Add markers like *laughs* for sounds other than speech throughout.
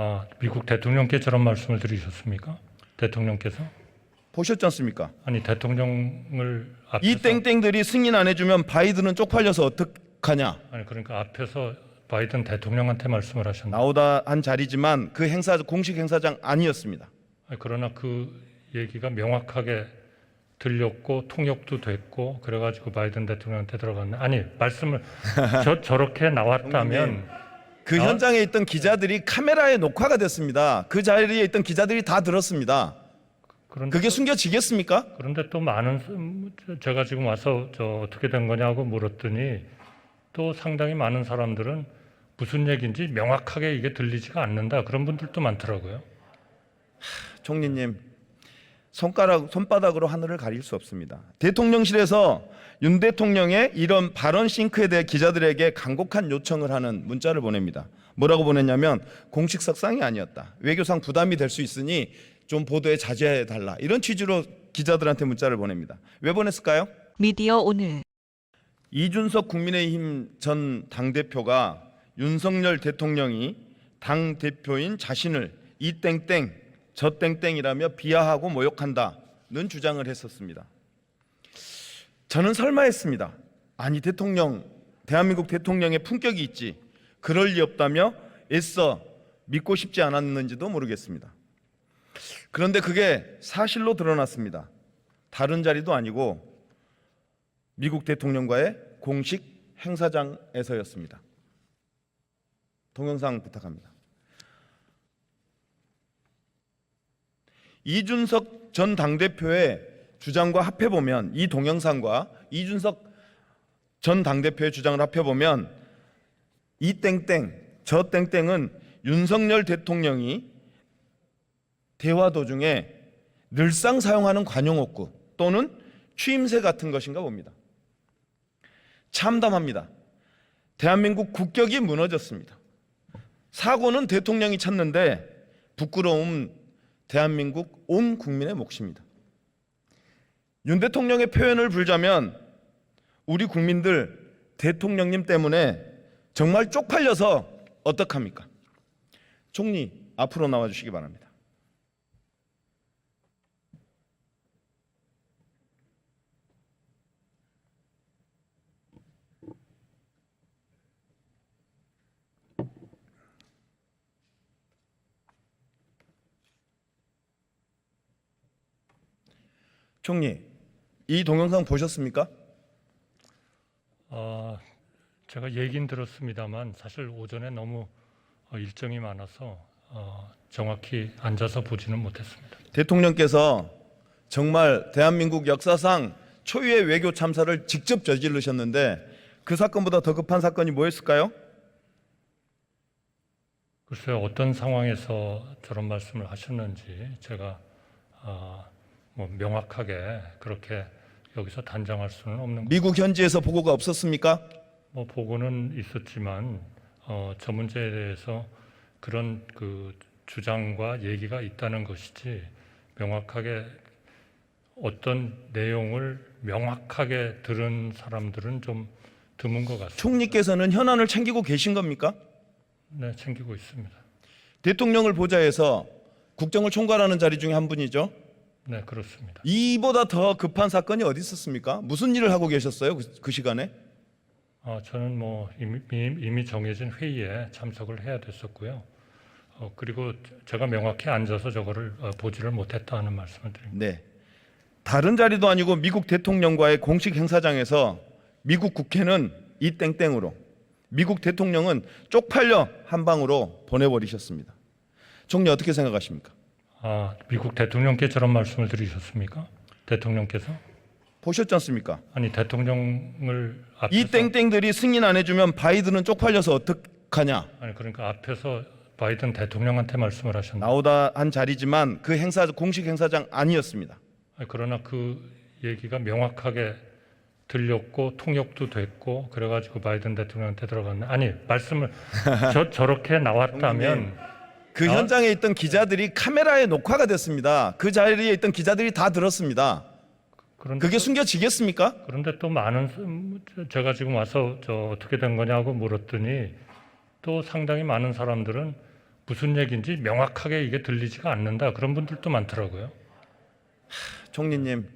아, 미국 대통령께 저런 말씀을 드리셨습니까? 대통령께서? 보셨지 않습니까? 아니 대통령을 앞에서 이 땡땡들이 승인 안 해주면 바이든은 쪽팔려서 어떡하냐? 아니 그러니까 앞에서 바이든 대통령한테 말씀을 하셨나? 나오다 한 자리지만 그 행사 공식 행사장 아니었습니다. 아니, 그러나 그 얘기가 명확하게 들렸고 통역도 됐고 그래가지고 바이든 대통령한테 들어갔네. 아니 말씀을 *laughs* 저 저렇게 나왔다면 그 아. 현장에 있던 기자들이 카메라에 녹화가 됐습니다. 그 자리에 있던 기자들이 다 들었습니다. 그런데 그게 숨겨지겠습니까? 그런데 또 많은 사- 제가 지금 와서 저 어떻게 된 거냐고 물었더니 또 상당히 많은 사람들은 무슨 얘기인지 명확하게 이게 들리지가 않는다 그런 분들도 많더라고요. 총리님 손가락 손바닥으로 하늘을 가릴 수 없습니다. 대통령실에서 윤 대통령의 이런 발언 싱크에 대해 기자들에게 간곡한 요청을 하는 문자를 보냅니다. 뭐라고 보냈냐면 공식 석상이 아니었다. 외교상 부담이 될 수 있으니 좀 보도에 자제해 달라. 이런 취지로 기자들한테 문자를 보냅니다. 왜 보냈을까요? 미디어 오늘 이준석 국민의힘 전 당대표가 윤석열 대통령이 당 대표인 자신을 이 땡땡 저 땡땡이라며 비하하고 모욕한다는 주장을 했었습니다. 저는 설마 했습니다. 아니 대통령 대한민국 대통령의 품격이 있지 그럴 리 없다며 애써 믿고 싶지 않았는지도 모르겠습니다. 그런데 그게 사실로 드러났습니다. 다른 자리도 아니고 미국 대통령과의 공식 행사장에서였습니다. 동영상 부탁합니다. 이준석 전 당대표의 주장과 합해 보면 이 동영상과 이준석 전 당대표의 주장을 합해 보면 이 땡땡 저 땡땡은 윤석열 대통령이 대화 도중에 늘상 사용하는 관용어구 또는 취임새 같은 것인가 봅니다. 참담합니다. 대한민국 국격이 무너졌습니다. 사고는 대통령이 찾는데 부끄러움 대한민국 온 국민의 몫입니다. 윤 대통령의 표현을 불자면 우리 국민들 대통령님 때문에 정말 쪽팔려서 어떡합니까? 총리 앞으로 나와 주시기 바랍니다. 총리, 이 동영상 보셨습니까? 어, 제가 얘긴 들었습니다만 사실 오전에 너무 어, 일정이 많아서 어, 정확히 앉아서 보지는 못했습니다. 대통령께서 정말 대한민국 역사상 초유의 외교 참사를 직접 저지르셨는데 그 사건보다 더 급한 사건이 뭐였을까요? 글쎄요 어떤 상황에서 저런 말씀을 하셨는지 제가 어, 뭐 명확하게 그렇게 여기서 단정할 수는 없는 거. 미국 현지에서 보고가 없었습니까? 뭐 보고는 있었지만 어, 저 문제에 대해서 그런 그 주장과 얘기가 있다는 것이지 명확하게 어떤 내용을 명확하게 들은 사람들은 좀 드문 것 같습니다. 총리께서는 현안을 챙기고 계신 겁니까? 네, 챙기고 있습니다. 대통령을 보좌해서 국정을 총괄하는 자리 중에 한 분이죠. 네, 그렇습니다. 이보다 더 급한 사건이 어디 있었습니까? 무슨 일을 하고 계셨어요? 그, 그 시간에? 어, 저는 뭐 이미, 이미 정해진 회의에 참석을 해야 됐었고요. 어, 그리고 제가 명확히 앉아서 저거를 어, 보지를 못했다 하는 말씀을 드립니다. 네. 다른 자리도 아니고 미국 대통령과의 공식 행사장에서 미국 국회는 이 땡땡으로 미국 대통령은 쪽팔려 한 방으로 보내버리셨습니다. 총리 어떻게 생각하십니까? 아, 미국 대통령께 저런 말씀을 드리셨습니까? 대통령께서? 보셨지 않습니까? 아니 대통령을 앞에서 이 땡땡들이 승인 안 해주면 바이든은 쪽팔려서 어떡하냐? 아니 그러니까 앞에서 바이든 대통령한테 말씀을 하셨나? 나오다 한 자리지만 그 행사 공식 행사장 아니었습니다. 아니, 그러나 그 얘기가 명확하게 들렸고 통역도 됐고 그래가지고 바이든 대통령한테 들어갔네. 아니 말씀을 *laughs* 저 저렇게 나왔다면 그 아. 현장에 있던 기자들이 카메라에 녹화가 됐습니다. 그 자리에 있던 기자들이 다 들었습니다. 그런데 그게 숨겨지겠습니까? 그런데 또 많은 사- 제가 지금 와서 저 어떻게 된 거냐고 물었더니 또 상당히 많은 사람들은 무슨 얘기인지 명확하게 이게 들리지가 않는다 그런 분들도 많더라고요. 총리님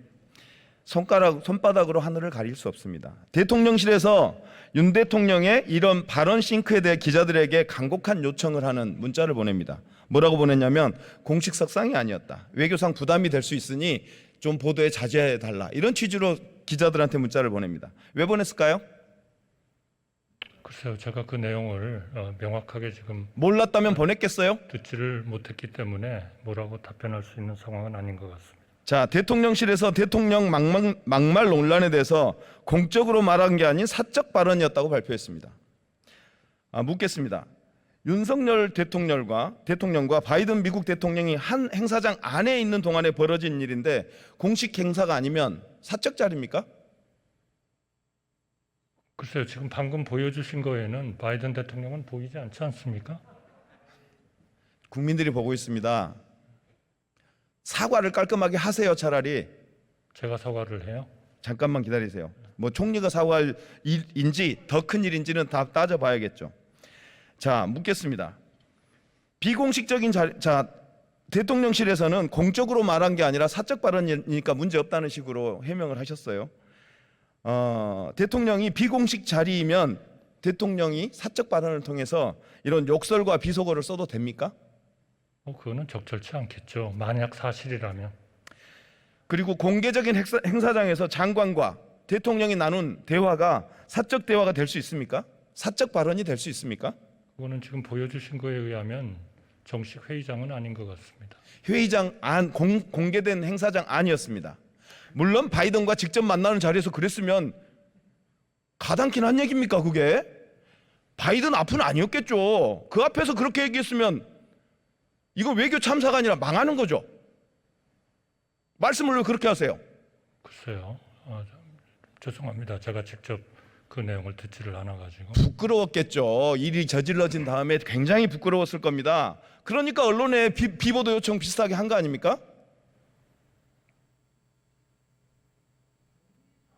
손가락 손바닥으로 하늘을 가릴 수 없습니다. 대통령실에서 윤 대통령의 이런 발언 싱크에 대해 기자들에게 간곡한 요청을 하는 문자를 보냅니다. 뭐라고 보냈냐면 공식 석상이 아니었다. 외교상 부담이 될 수 있으니 좀 보도에 자제해 달라. 이런 취지로 기자들한테 문자를 보냅니다. 왜 보냈을까요? 글쎄요, 제가 그 내용을 어, 명확하게 지금 몰랐다면 보냈겠어요? 듣지를 못했기 때문에 뭐라고 답변할 수 있는 상황은 아닌 것 같습니다. 자, 대통령실에서 대통령 막말, 막말 논란에 대해서 공적으로 말한 게 아닌 사적 발언이었다고 발표했습니다. 아, 묻겠습니다. 윤석열 대통령과 대통령과 바이든 미국 대통령이 한 행사장 안에 있는 동안에 벌어진 일인데 공식 행사가 아니면 사적 자리입니까? 글쎄요, 지금 방금 보여주신 거에는 바이든 대통령은 보이지 않지 않습니까? 국민들이 보고 있습니다. 사과를 깔끔하게 하세요, 차라리. 제가 사과를 해요. 잠깐만 기다리세요. 뭐 총리가 사과할 일인지 더 큰 일인지는 다 따져봐야겠죠. 자 묻겠습니다. 비공식적인 자, 자 대통령실에서는 공적으로 말한 게 아니라 사적 발언이니까 문제 없다는 식으로 해명을 하셨어요. 어, 대통령이 비공식 자리이면 대통령이 사적 발언을 통해서 이런 욕설과 비속어를 써도 됩니까? 어, 그거는 적절치 않겠죠. 만약 사실이라면. 그리고 공개적인 행사, 행사장에서 장관과 대통령이 나눈 대화가 사적 대화가 될 수 있습니까? 사적 발언이 될 수 있습니까? 그거는 지금 보여주신 거에 의하면 정식 회의장은 아닌 것 같습니다. 회의장 안 공, 공개된 행사장 아니었습니다. 물론 바이든과 직접 만나는 자리에서 그랬으면 가당키는 한 얘기입니까 그게? 바이든 앞은 아니었겠죠. 그 앞에서 그렇게 얘기했으면 이거 외교 참사가 아니라 망하는 거죠. 말씀을 왜 그렇게 하세요? 글쎄요. 어, 좀 죄송합니다. 제가 직접 그 내용을 듣지를 않아가지고. 부끄러웠겠죠. 일이 저질러진 다음에 굉장히 부끄러웠을 겁니다. 그러니까 언론에 비, 비보도 요청 비슷하게 한 거 아닙니까?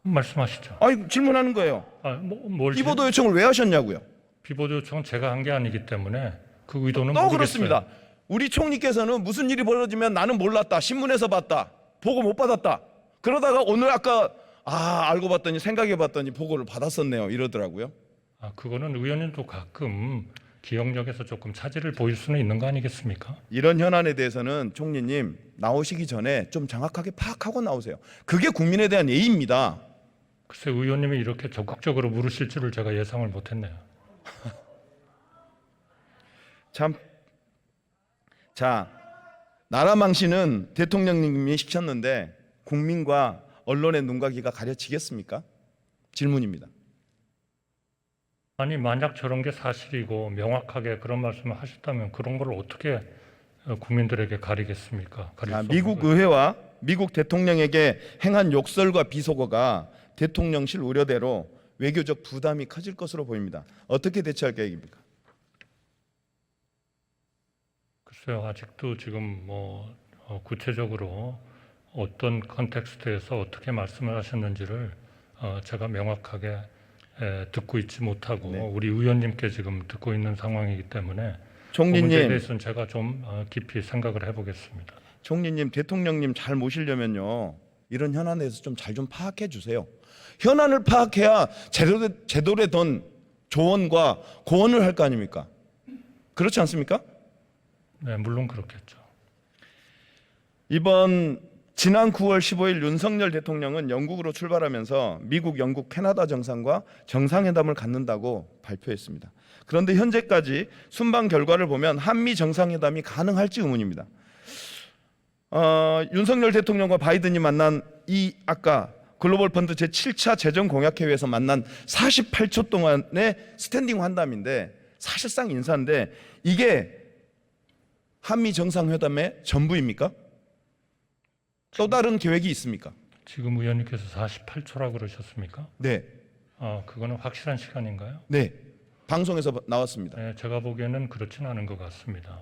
말씀하시죠. 아니 질문하는 거예요. 아, 뭐, 뭘 비보도 요청을 왜 하셨냐고요? 비보도 요청은 제가 한 게 아니기 때문에 그 의도는 또 모르겠어요. 그렇습니다. 우리 총리께서는 무슨 일이 벌어지면 나는 몰랐다. 신문에서 봤다. 보고 못 받았다. 그러다가 오늘 아까 아 알고 봤더니 생각해 봤더니 보고를 받았었네요. 이러더라고요. 아, 그거는 의원님도 가끔 기억력에서 조금 차질을 보일 수는 있는 거 아니겠습니까? 이런 현안에 대해서는 총리님 나오시기 전에 좀 정확하게 파악하고 나오세요. 그게 국민에 대한 예의입니다. 글쎄 의원님이 이렇게 적극적으로 물으실 줄을 제가 예상을 못했네요. *laughs* 참. 자, 나라 망신은 대통령님이 시켰는데 국민과 언론의 눈과 귀가 가려지겠습니까? 질문입니다. 아니 만약 저런 게 사실이고 명확하게 그런 말씀을 하셨다면 그런 걸 어떻게 어, 국민들에게 가리겠습니까? 가릴 자, 수 미국 거예요. 의회와 미국 대통령에게 행한 욕설과 비속어가 대통령실 우려대로 외교적 부담이 커질 것으로 보입니다. 어떻게 대처할 계획입니까? 글쎄요 아직도 지금 뭐 어, 구체적으로 어떤 컨텍스트에서 어떻게 말씀을 하셨는지를 어, 제가 명확하게 에, 듣고 있지 못하고 네. 우리 의원님께 지금 듣고 있는 상황이기 때문에 그 문제에 총리님, 대해서는 제가 좀 어, 깊이 생각을 해보겠습니다. 총리님, 대통령님 잘 모시려면요 이런 현안에 대해서 좀 잘 좀 파악해 주세요. 현안을 파악해야 제대로 된 조언과 고언을 할 거 아닙니까? 그렇지 않습니까? 네, 물론 그렇겠죠. 이번 지난 9월 15일 윤석열 대통령은 영국으로 출발하면서 미국, 영국, 캐나다 정상과 정상회담을 갖는다고 발표했습니다. 그런데 현재까지 순방 결과를 보면 한미 정상회담이 가능할지 의문입니다. 어, 윤석열 대통령과 바이든이 만난 이 아까 글로벌 펀드 제 7차 재정 공약 회의에서 만난 48초 동안의 스탠딩 환담인데 사실상 인사인데 이게 한미 정상회담의 전부입니까? 또 다른 계획이 있습니까? 지금 의원님께서 48초라 그러셨습니까? 네, 아, 그거는 확실한 시간인가요? 네. 방송에서 나왔습니다. 네, 제가 보기에는 그렇진 않은 것 같습니다.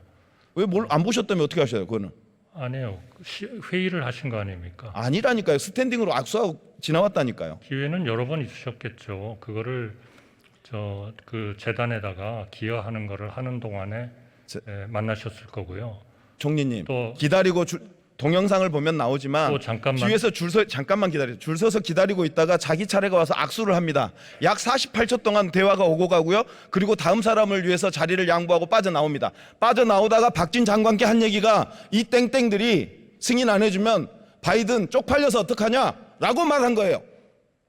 왜 뭘 안 보셨다면 어떻게 하셔요? 그거는 아니요, 시- 회의를 하신 거 아닙니까? 아니라니까요. 스탠딩으로 악수하고 지나왔다니까요. 기회는 여러 번 있으셨겠죠. 그거를 저 그 재단에다가 기여하는 거를 하는 동안에 저- 예, 만나셨을 거고요. 총리님 또- 기다리고 줄- 동영상을 보면 나오지만 또 잠깐만 뒤에서 줄 서 잠깐만 기다려 줄 서서 기다리고 있다가 자기 차례가 와서 악수를 합니다. 약 48초 동안 대화가 오고 가고요. 그리고 다음 사람을 위해서 자리를 양보하고 빠져 나옵니다. 빠져 나오다가 박진 장관께 한 얘기가 이 땡땡들이 승인 안 해주면 바이든 쪽팔려서 어떡하냐라고 말한 거예요.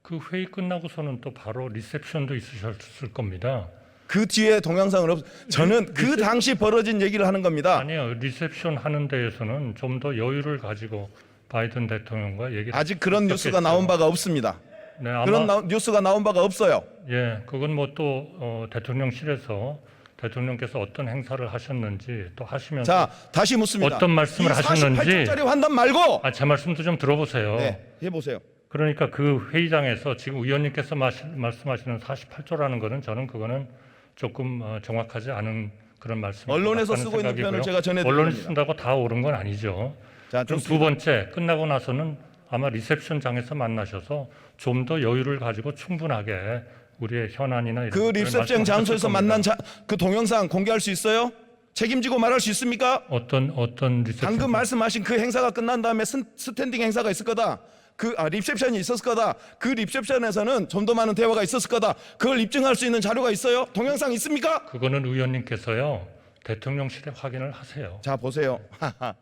그 회의 끝나고서는 또 바로 리셉션도 있으셨을 겁니다. 그 뒤에 동영상은 없. 저는 그 당시 벌어진 얘기를 하는 겁니다. 아니요, 리셉션 하는 데에서는 좀 더 여유를 가지고 바이든 대통령과 얘기를 아직 그런 뉴스가. 나온 바가 없습니다. 네, 아마 그런 나- 뉴스가 나온 바가 없어요. 예, 그건 뭐또 어, 대통령실에서 대통령께서 어떤 행사를 하셨는지 또 하시면서 자 다시 묻습니다. 어떤 말씀을 이 하셨는지 48초짜리 환담 말고 아, 제 말씀도 좀 들어보세요. 네 해 보세요. 그러니까 그 회의장에서 지금 의원님께서 마시, 말씀하시는 48조라는 거는 저는 그거는 조금 어, 정확하지 않은 그런 말씀. 언론에서 쓰고 있는 표현을 제가 전해드린 언론에. 쓴다고 다 옳은 건 아니죠. 자 그럼. 두 번째 끝나고 나서는 아마 리셉션장에서 만나셔서 좀 더 여유를 가지고 충분하게 우리의 현안이나 이런 그 말씀하셨을 장소에서. 만난 자, 그 동영상 공개할 수 있어요? 책임지고 말할 수 있습니까? 어떤 어떤 리셉션 방금 말씀하신 그 행사가 끝난 다음에 스, 스탠딩 행사가 있을 거다. 그 아, 립셉션이 있었을 거다. 그 립셉션에서는 좀 더 많은 대화가 있었을 거다. 그걸 입증할 수 있는 자료가 있어요? 동영상 있습니까? 그거는 의원님께서요 대통령실에 확인을 하세요. 자 보세요. *laughs*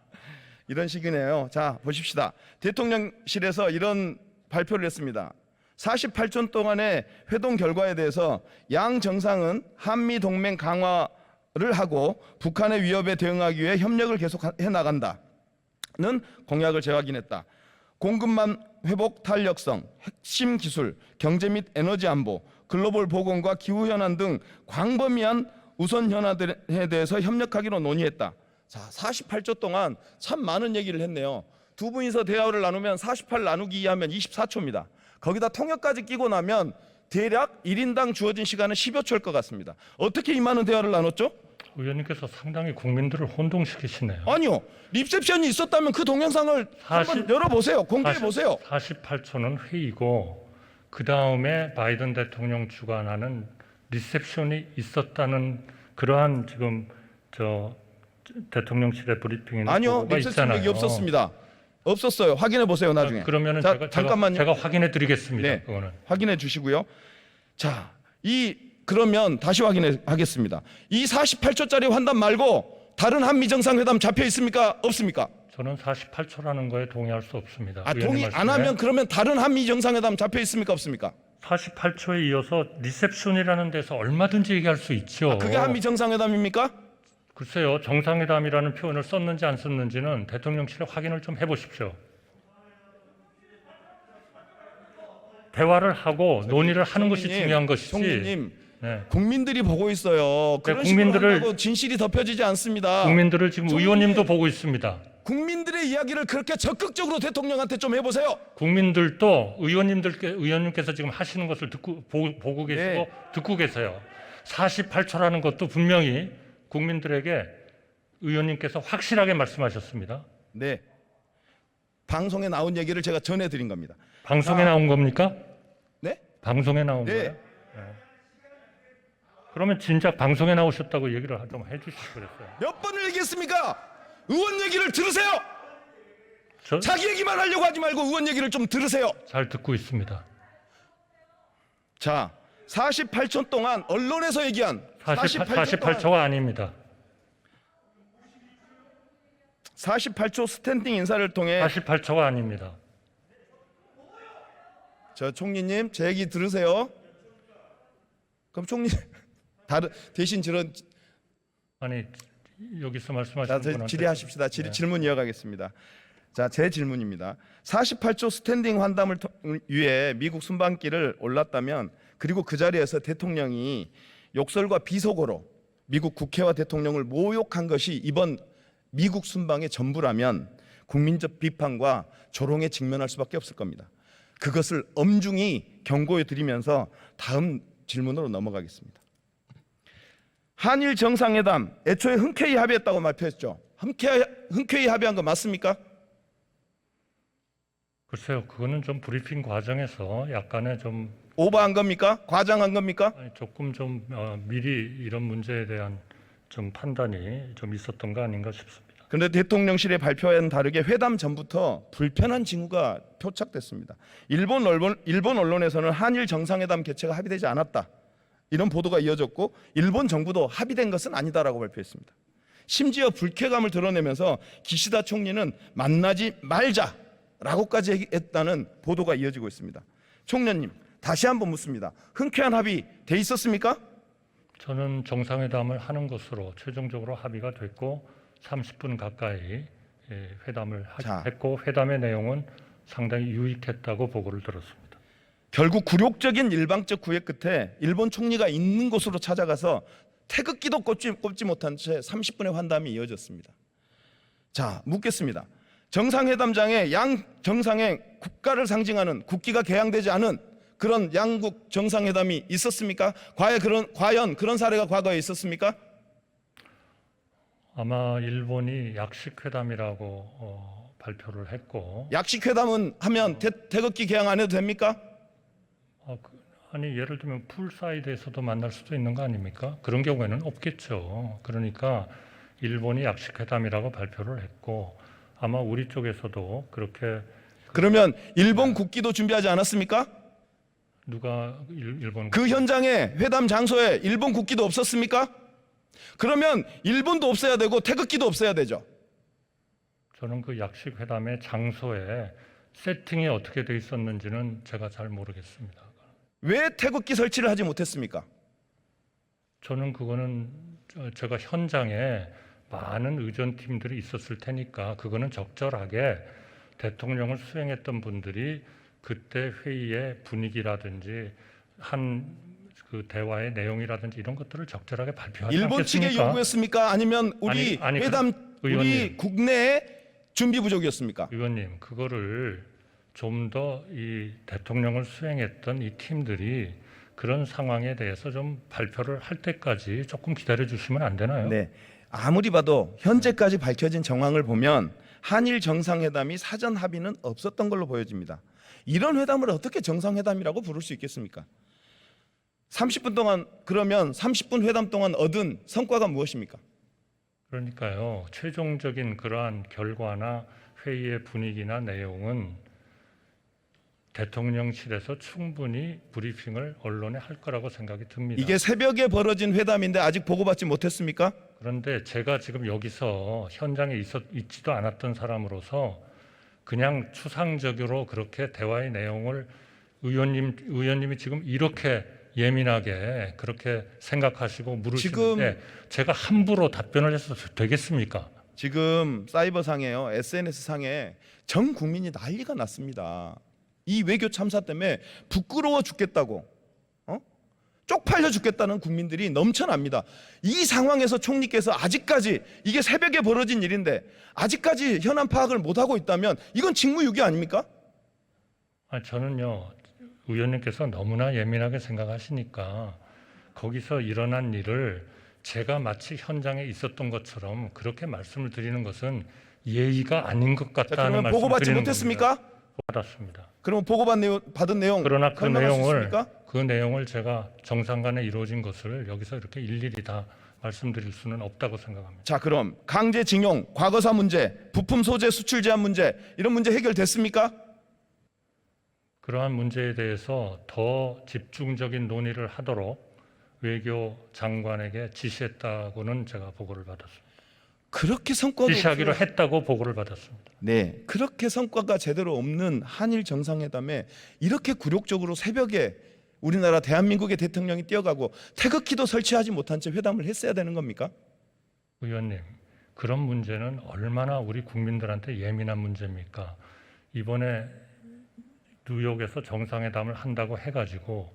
이런 식이네요. 자 보십시다. 대통령실에서 이런 발표를 했습니다. 48초 동안의 회동 결과에 대해서 양 정상은 한미 동맹 강화를 하고 북한의 위협에 대응하기 위해 협력을 계속해 나간다는 공약을 재확인했다. 공급망 회복 탄력성, 핵심 기술, 경제 및 에너지 안보, 글로벌 보건과 기후 현안 등 광범위한 우선 현안들에 대해서 협력하기로 논의했다. 자, 48초 동안 참 많은 얘기를 했네요. 두 분이서 대화를 나누면 48 나누기 2 하면 24초입니다. 거기다 통역까지 끼고 나면 대략 1인당 주어진 시간은 10여 초일 것 같습니다. 어떻게 이 많은 대화를 나눴죠? 의원님께서 상당히 국민들을 혼동시키시네요. 아니요. 립셉션이 있었다면 그 동영상을 사실- 한번 열어보세요. 공개해 보세요. 48초는 회의고 그 다음에 바이든 대통령 주관하는 리셉션이 있었다는 그러한 지금 저 대통령실의 브리핑에 아니요. 얘기 없었습니다. 없었어요. 확인해 보세요. 나중에. 그러면은 자, 제가, 잠깐만요. 제가 확인해 드리겠습니다. 네. 그거는 확인해 주시고요. 자, 이 그러면 다시 확인해 하겠습니다. 이 48초짜리 환담 말고 다른 한미 정상회담 잡혀 있습니까? 없습니까? 저는 48초라는 거에 동의할 수 없습니다. 아, 동의 안 하면 그러면 다른 한미 정상회담 잡혀 있습니까? 없습니까? 48초에 이어서 리셉션이라는 데서 얼마든지 얘기할 수 있죠. 아, 그게 한미 정상회담입니까? 글쎄요, 정상회담이라는 표현을 썼는지 안 썼는지는 대통령실에 확인을 좀 해보십시오. 대화를 하고 논의를 하는 것이 중요한 것이지. 네. 국민들이 보고 있어요. 그런 네, 식으로 국민들을- 한다고 진실이 덮여지지 않습니다. 국민들을 지금. 의원님도 보고 있습니다. 국민들의 이야기를 그렇게 적극적으로 대통령한테 좀 해보세요. 국민들도 의원님들께 의원님께서 지금 하시는 것을 듣고 보, 보고 계시고 네. 듣고 계세요. 48초라는 것도 분명히 국민들에게 의원님께서 확실하게 말씀하셨습니다. 네. 방송에 나온 얘기를 제가 전해드린 겁니다. 방송에 아. 나온 겁니까? 네? 방송에 나온 네. 거예요? 그러면 진작 방송에 나오셨다고 얘기를 좀 해주시고 그랬어요. 몇 번을 얘기했습니까? 의원 얘기를 들으세요. 저잘 자기 얘기만 하려고 하지 말고 의원 얘기를 좀 들으세요. 듣고 있습니다. 자, 48초 동안 언론에서 얘기한 48, 48초, 동안 48초 가 아닙니다. 48초 스탠딩 인사를 통해 48초가 아닙니다. 저 총리님 제 얘기 들으세요. 그럼 총리 다른 대신 저런 아니 여기서 자, 말씀하시는 저 분한테 질의하십시다. 질의, 질문 이어가겠습니다. 자, 제 질문입니다. 48초 스탠딩 환담을 통- 위해 미국 순방길을 올랐다면 그리고 그 자리에서 대통령이 욕설과 비속어로 미국 국회와 대통령을 모욕한 것이 이번 미국 순방의 전부라면 국민적 비판과 조롱에 직면할 수밖에 없을 겁니다. 그것을 엄중히 경고해 드리면서 다음 질문으로 넘어가겠습니다. 한일 정상회담 애초에 흔쾌히 합의했다고 발표했죠. 흔쾌히, 흔쾌히 합의한 거 맞습니까? 글쎄요, 그거는 좀 브리핑 과정에서 약간의 좀 오버한 겁니까? 과장한 겁니까? 아니, 조금 좀 어, 미리 이런 문제에 대한 좀 판단이 좀 있었던 거 아닌가 싶습니다. 그런데 대통령실의 발표와는 다르게 회담 전부터 불편한 징후가 표착됐습니다. 일본 언론 일본 언론에서는 한일 정상회담 개최가 합의되지 않았다. 이런 보도가 이어졌고 일본 정부도 합의된 것은 아니다라고 발표했습니다. 심지어 불쾌감을 드러내면서 기시다 총리는 만나지 말자라고까지 했다는 보도가 이어지고 있습니다. 총련님 다시 한번 묻습니다. 흔쾌한 합의 돼 있었습니까? 저는 정상회담을 하는 것으로 최종적으로 합의가 됐고 30분 가까이 예, 회담을 하- 자. 했고 회담의 내용은 상당히 유익했다고 보고를 들었습니다. 결국 굴욕적인 일방적 구애 끝에 일본 총리가 있는 곳으로 찾아가서 태극기도 꼽지, 꼽지 못한 채 30분의 환담이 이어졌습니다. 자, 묻겠습니다. 정상회담장에 양 정상의 국가를 상징하는 국기가 개양되지 않은 그런 양국 정상회담이 있었습니까? 과연 그런 과연 그런 사례가 과거에 있었습니까? 아마 일본이 약식 회담이라고 어, 발표를 했고 약식 회담은 하면 태, 태극기 개양 안 해도 됩니까? 어, 그- 아니 예를 들면 풀사이드에서도 만날 수도 있는 거 아닙니까? 그런 경우에는 없겠죠. 그러니까 일본이 약식 회담이라고 발표를 했고 아마 우리 쪽에서도 그렇게 그러면 일본 국기도 준비하지 않았습니까? 누가 일, 일본 그 현장에 회담 장소에 일본 국기도 없었습니까? 그러면 일본도 없어야 되고 태극기도 없어야 되죠. 저는 그 약식 회담의 장소에 세팅이 어떻게 돼 있었는지는 제가 잘 모르겠습니다. 왜 태극기 설치를 하지 못했습니까? 저는 그거는 저- 제가 현장에 많은 의전팀들이 있었을 테니까 그거는 적절하게 대통령을 수행했던 분들이 그때 회의의 분위기라든지 한 그 대화의 내용이라든지 이런 것들을 적절하게 발표하지 일본 않겠습니까? 요구했습니까? 아니면 우리 아니, 아니, 회담 그- 우리 의원님. 국내에 준비 부족이었습니까? 의원님 그거를 좀 더 이 대통령을 수행했던 이 팀들이 그런 상황에 대해서 좀 발표를 할 때까지 조금 기다려 주시면 안 되나요? 네. 아무리 봐도 현재까지 밝혀진 정황을 보면 한일 정상회담이 사전 합의는 없었던 걸로 보여집니다. 이런 회담을 어떻게 정상회담이라고 부를 수 있겠습니까? 30분 동안 그러면 30분 회담 동안 얻은 성과가 무엇입니까? 그러니까요. 최종적인 그러한 결과나 회의의 분위기나 내용은 대통령실에서 충분히 브리핑을 언론에 할 거라고 생각이 듭니다. 이게 새벽에 벌어진 회담인데 아직 보고받지 못했습니까? 그런데 제가 지금 여기서 현장에 있었, 있지도 않았던 사람으로서 그냥 추상적으로 그렇게 대화의 내용을 의원님 의원님이 지금 이렇게 예민하게 그렇게 생각하시고 물으시는데 제가 함부로 답변을 해서 되겠습니까? 지금 사이버 상에요, SNS 상에 전 국민이 난리가 났습니다. 이 외교 참사 때문에 부끄러워 죽겠다고, 어? 쪽팔려 죽겠다는 국민들이 넘쳐납니다. 이 상황에서 총리께서 아직까지 이게 새벽에 벌어진 일인데 아직까지 현안 파악을 못 하고 있다면 이건 직무유기 아닙니까? 아, 저는요 의원님께서 너무나 예민하게 생각하시니까 거기서 일어난 일을 제가 마치 현장에 있었던 것처럼 그렇게 말씀을 드리는 것은 예의가 아닌 것 자, 같다는 말씀을 보고받지 드리는 못했습니까? 겁니다. 받았습니다. 그러면 보고받은 내용, 받은 내용 그러나 그 내용을? 그 내용을 제가 정상간에 이루어진 것을 여기서 이렇게 일일이 다 말씀드릴 수는 없다고 생각합니다. 자, 그럼 강제징용, 과거사 문제, 부품 소재 수출 제한 문제 이런 문제 해결됐습니까? 그러한 문제에 대해서 더 집중적인 논의를 하도록 외교 장관에게 지시했다고는 제가 보고를 받았습니다. 그렇게 성과가 지시하기로 없어요. 했다고 보고를 받았습니다. 네, 그렇게 성과가 제대로 없는 한일 정상회담에 이렇게 굴욕적으로 새벽에 우리나라 대한민국의 대통령이 뛰어가고 태극기도 설치하지 못한 채 회담을 했어야 되는 겁니까? 의원님, 그런 문제는 얼마나 우리 국민들한테 예민한 문제입니까? 이번에 뉴욕에서 정상회담을 한다고 해가지고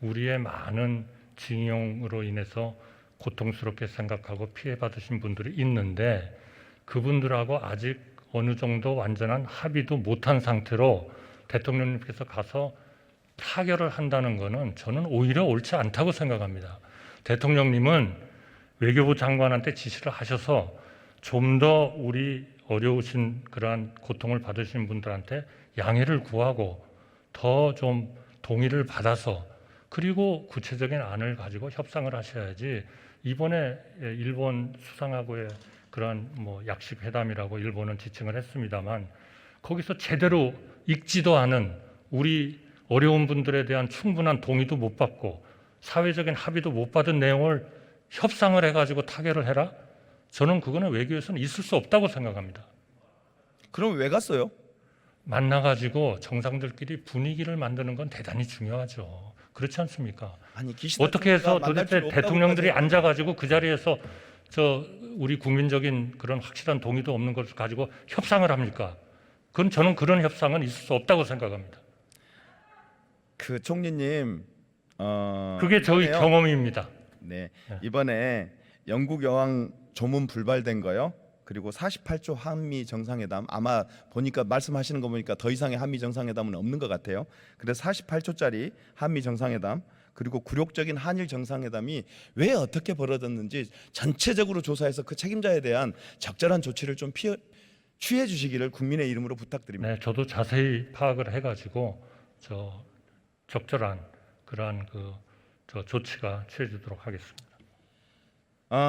우리의 많은 징용으로 인해서 고통스럽게 생각하고 피해 받으신 분들이 있는데 그분들하고 아직 어느 정도 완전한 합의도 못한 상태로 대통령님께서 가서 타결을 한다는 것은 저는 오히려 옳지 않다고 생각합니다. 대통령님은 외교부 장관한테 지시를 하셔서 좀 더 우리 어려우신 그러한 고통을 받으신 분들한테 양해를 구하고 더 좀 동의를 받아서 그리고 구체적인 안을 가지고 협상을 하셔야지 이번에 예, 일본 수상하고의 그러한 뭐 약식 회담이라고 일본은 지칭을 했습니다만 거기서 제대로 읽지도 않은 우리 어려운 분들에 대한 충분한 동의도 못 받고 사회적인 합의도 못 받은 내용을 협상을 해가지고 타결을 해라? 저는 그거는 외교에서는 있을 수 없다고 생각합니다. 그럼 왜 갔어요? 만나가지고 정상들끼리 분위기를 만드는 건 대단히 중요하죠. 그렇지 않습니까? 아니 어떻게 해서 도대체 대통령들이. 앉아가지고 그 자리에서 저 우리 국민적인 그런 확실한 동의도 없는 것을 가지고 협상을 합니까? 그건 저는 그런 협상은 있을 수 없다고 생각합니다. 그 총리님 어, 그게 저희 이번에요. 경험입니다. 네 네. 이번에 영국 여왕 조문 불발된 거요. 그리고 48조 한미 정상회담 아마 보니까 말씀하시는 거 보니까 더 이상의 한미 정상회담은 없는 것 같아요. 그래서 48조짜리 한미 정상회담 그리고 굴욕적인 한일 정상회담이 왜 어떻게 벌어졌는지 전체적으로 조사해서 그 책임자에 대한 적절한 조치를 좀 피해, 취해 주시기를 국민의 이름으로 부탁드립니다. 네, 저도 자세히 파악을 해가지고 저 적절한 그러한 그 저 조치가 취해지도록 하겠습니다.